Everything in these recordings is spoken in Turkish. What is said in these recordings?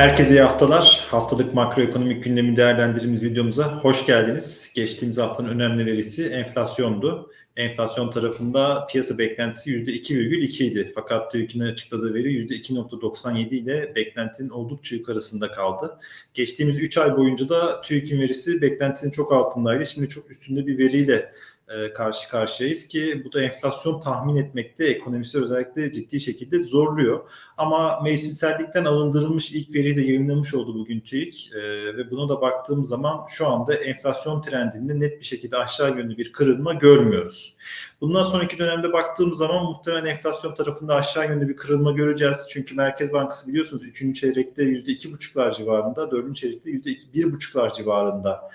Herkese iyi haftalar. Haftalık makroekonomik gündemi değerlendirdiğimiz videomuza hoş geldiniz. Geçtiğimiz haftanın önemli verisi enflasyondu. Enflasyon tarafında piyasa beklentisi %2,2 idi. Fakat TÜİK'in açıkladığı veri %2,97 ile beklentinin oldukça yukarısında kaldı. Geçtiğimiz 3 ay boyunca da TÜİK'in verisi beklentinin çok altındaydı. Şimdi çok üstünde bir veriyle e, karşı karşıyayız ki bu da enflasyon tahmin etmekte ekonomistler özellikle ciddi şekilde zorluyor. Ama mevsimsellikten alındırılmış ilk veriyi de yayınlamış oldu bugün TÜİK e, ve buna da baktığım zaman şu anda enflasyon trendinde net bir şekilde aşağı yönlü bir kırılma görmüyoruz. Bundan sonraki dönemde baktığım zaman muhtemelen enflasyon tarafında aşağı yönlü bir kırılma göreceğiz. Çünkü Merkez Bankası biliyorsunuz 3. çeyrekte %2,5'lar civarında, 4. çeyrekte %1,5'lar civarında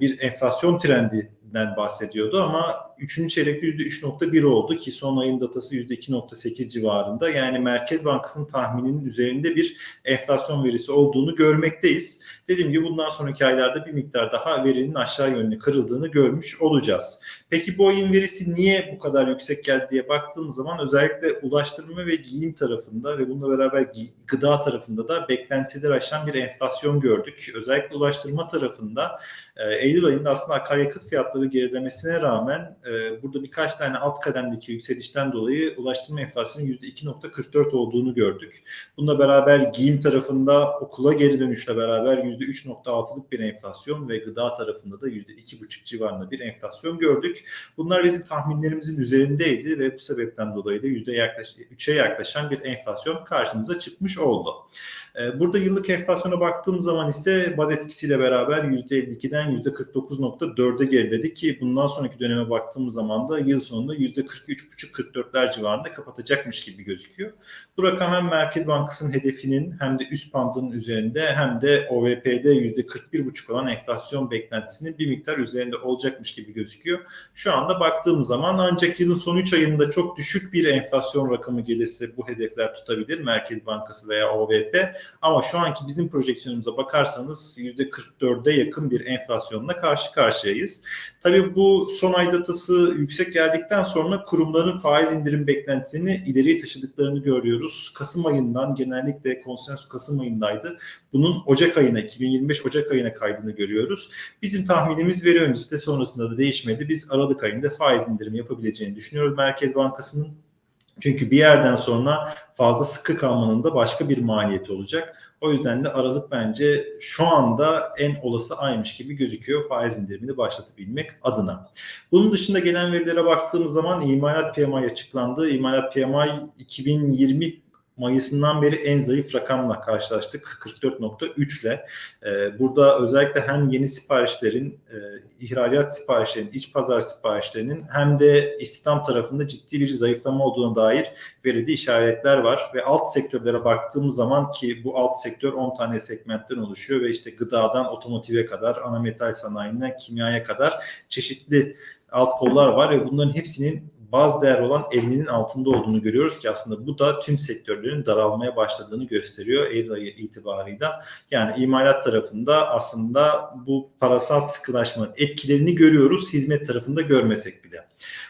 bir enflasyon trendinden bahsediyordu ama 3. çeyrekte %3.1 oldu ki son ayın datası %2.8 civarında. Yani Merkez Bankası'nın tahmininin üzerinde bir enflasyon verisi olduğunu görmekteyiz. Dediğim gibi bundan sonraki aylarda bir miktar daha verinin aşağı yönlü kırıldığını görmüş olacağız. Peki bu ayın verisi niye bu kadar yüksek geldi diye baktığımız zaman özellikle ulaştırma ve giyim tarafında ve bununla beraber gıda tarafında da beklentiler aşan bir enflasyon gördük. Özellikle ulaştırma tarafında Eylül ayında aslında akaryakıt fiyatları gerilemesine rağmen e, burada birkaç tane alt kademdeki yükselişten dolayı ulaştırma enflasyonu %2.44 olduğunu gördük. Bununla beraber giyim tarafında okula geri dönüşle beraber %3.6'lık bir enflasyon ve gıda tarafında da %2.5 civarında bir enflasyon gördük. Bunlar bizim tahminlerimizin üzerindeydi ve bu sebepten dolayı da yüzde yaklaşık 3'e yaklaşan bir enflasyon karşımıza çıkmış oldu. E, burada yıllık enflasyona baktığım zaman ise baz etkisiyle beraber %52'den %49.4'e geriledi ki bundan sonraki döneme baktığımız zaman da yıl sonunda %43.5-44'ler civarında kapatacakmış gibi gözüküyor. Bu rakam hem Merkez Bankası'nın hedefinin hem de üst bandının üzerinde hem de OVP'de %41.5 olan enflasyon beklentisinin bir miktar üzerinde olacakmış gibi gözüküyor. Şu anda baktığımız zaman ancak yılın son 3 ayında çok düşük bir enflasyon rakamı gelirse bu hedefler tutabilir Merkez Bankası veya OVP. Ama şu anki bizim projeksiyonumuza bakarsanız %44'e yakın bir enflasyonla karşı karşıyayız. Tabii bu son ay datası yüksek geldikten sonra kurumların faiz indirim beklentilerini ileriye taşıdıklarını görüyoruz. Kasım ayından genellikle konsensus Kasım ayındaydı. Bunun Ocak ayına 2025 Ocak ayına kaydını görüyoruz. Bizim tahminimiz veri öncesi de sonrasında da değişmedi. Biz Aralık ayında faiz indirimi yapabileceğini düşünüyoruz Merkez Bankası'nın. Çünkü bir yerden sonra fazla sıkı kalmanın da başka bir maliyeti olacak. O yüzden de Aralık bence şu anda en olası aymış gibi gözüküyor faiz indirimini başlatabilmek adına. Bunun dışında gelen verilere baktığımız zaman imalat PMI açıklandı. İmalat PMI 2020 Mayıs'ından beri en zayıf rakamla karşılaştık 44.3 ile. Ee, burada özellikle hem yeni siparişlerin, e, ihracat siparişlerinin, iç pazar siparişlerinin hem de istihdam tarafında ciddi bir zayıflama olduğuna dair veride işaretler var. Ve alt sektörlere baktığımız zaman ki bu alt sektör 10 tane segmentten oluşuyor ve işte gıdadan otomotive kadar, ana metal sanayinden kimyaya kadar çeşitli alt kollar var ve bunların hepsinin baz değer olan 50'nin altında olduğunu görüyoruz ki aslında bu da tüm sektörlerin daralmaya başladığını gösteriyor Eylül ayı itibarıyla. Yani imalat tarafında aslında bu parasal sıkılaşmanın etkilerini görüyoruz hizmet tarafında görmesek bile.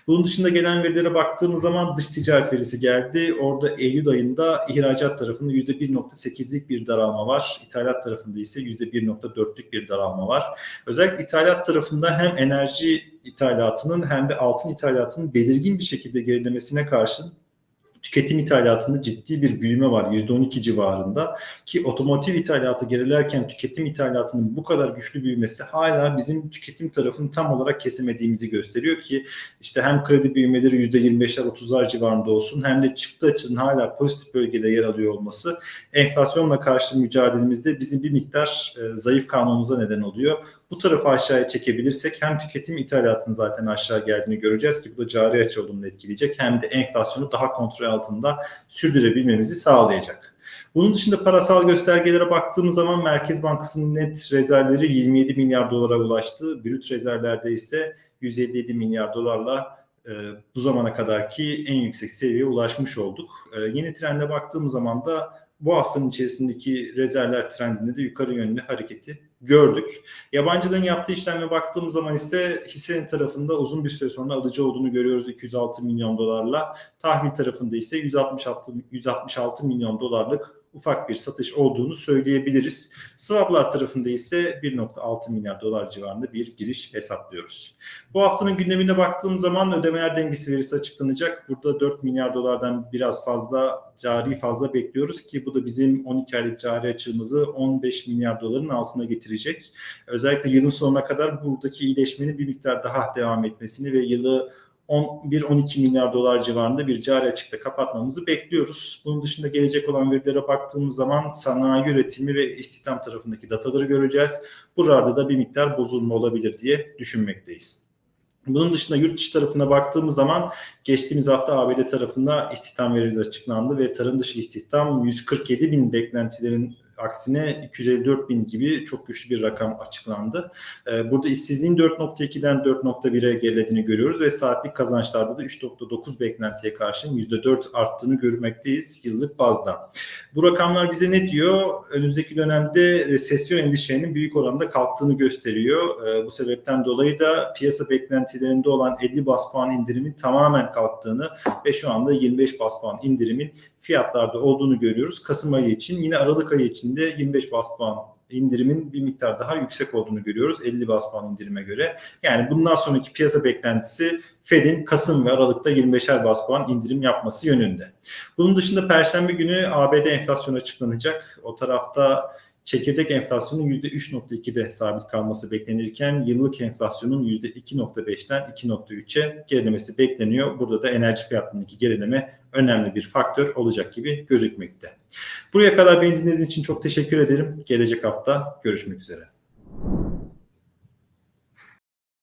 Bunun dışında gelen verilere baktığımız zaman dış ticaret verisi geldi. Orada Eylül ayında ihracat tarafında %1.8'lik bir daralma var. İthalat tarafında ise %1.4'lük bir daralma var. Özellikle ithalat tarafında hem enerji ithalatının hem de altın ithalatının belirgin bir şekilde gerilemesine karşın tüketim ithalatında ciddi bir büyüme var %12 civarında ki otomotiv ithalatı gerilerken tüketim ithalatının bu kadar güçlü büyümesi hala bizim tüketim tarafını tam olarak kesemediğimizi gösteriyor ki işte hem kredi büyümeleri %25'ler 30'lar civarında olsun hem de çıktı açının hala pozitif bölgede yer alıyor olması enflasyonla karşı mücadelemizde bizim bir miktar e, zayıf kalmamıza neden oluyor. Bu tarafı aşağıya çekebilirsek hem tüketim ithalatının zaten aşağı geldiğini göreceğiz ki bu da cari açı olumlu etkileyecek hem de enflasyonu daha kontrol altında sürdürebilmemizi sağlayacak. Bunun dışında parasal göstergelere baktığımız zaman Merkez Bankası'nın net rezervleri 27 milyar dolara ulaştı. Brüt rezervlerde ise 157 milyar dolarla e, bu zamana kadarki en yüksek seviyeye ulaşmış olduk. E, yeni trende baktığımız zaman da bu haftanın içerisindeki rezervler trendinde de yukarı yönlü hareketi gördük. Yabancıların yaptığı işleme baktığımız zaman ise hissenin tarafında uzun bir süre sonra alıcı olduğunu görüyoruz 206 milyon dolarla. Tahvil tarafında ise 166, 166 milyon dolarlık ufak bir satış olduğunu söyleyebiliriz. Swaplar tarafında ise 1.6 milyar dolar civarında bir giriş hesaplıyoruz. Bu haftanın gündemine baktığım zaman ödemeler dengesi verisi açıklanacak. Burada 4 milyar dolardan biraz fazla cari fazla bekliyoruz ki bu da bizim 12 aylık cari açığımızı 15 milyar doların altına getirecek. Özellikle yılın sonuna kadar buradaki iyileşmenin bir miktar daha devam etmesini ve yılı 11-12 milyar dolar civarında bir cari açıkta kapatmamızı bekliyoruz. Bunun dışında gelecek olan verilere baktığımız zaman sanayi üretimi ve istihdam tarafındaki dataları göreceğiz. Buralarda da bir miktar bozulma olabilir diye düşünmekteyiz. Bunun dışında yurt dışı tarafına baktığımız zaman geçtiğimiz hafta ABD tarafında istihdam verileri açıklandı ve tarım dışı istihdam 147 bin beklentilerin aksine 254 bin gibi çok güçlü bir rakam açıklandı. Ee, Burada işsizliğin 4.2'den 4.1'e gerilediğini görüyoruz ve saatlik kazançlarda da 3.9 beklentiye karşın %4 arttığını görmekteyiz yıllık bazda. Bu rakamlar bize ne diyor? Önümüzdeki dönemde resesyon endişelerinin büyük oranda kalktığını gösteriyor. Ee, Bu sebepten dolayı da piyasa beklentilerinde olan 50 bas puan indirimin tamamen kalktığını ve şu anda 25 bas puan indirimin fiyatlarda olduğunu görüyoruz. Kasım ayı için yine Aralık ayı için de 25 bas puan indirimin bir miktar daha yüksek olduğunu görüyoruz 50 bas puan indirime göre. Yani bundan sonraki piyasa beklentisi Fed'in Kasım ve Aralık'ta 25'er bas puan indirim yapması yönünde. Bunun dışında Perşembe günü ABD enflasyonu açıklanacak. O tarafta çekirdek enflasyonun %3.2'de sabit kalması beklenirken yıllık enflasyonun %2.5'ten 2.3'e gerilemesi bekleniyor. Burada da enerji fiyatlarındaki gerileme önemli bir faktör olacak gibi gözükmekte. Buraya kadar beni dinlediğiniz için çok teşekkür ederim. Gelecek hafta görüşmek üzere.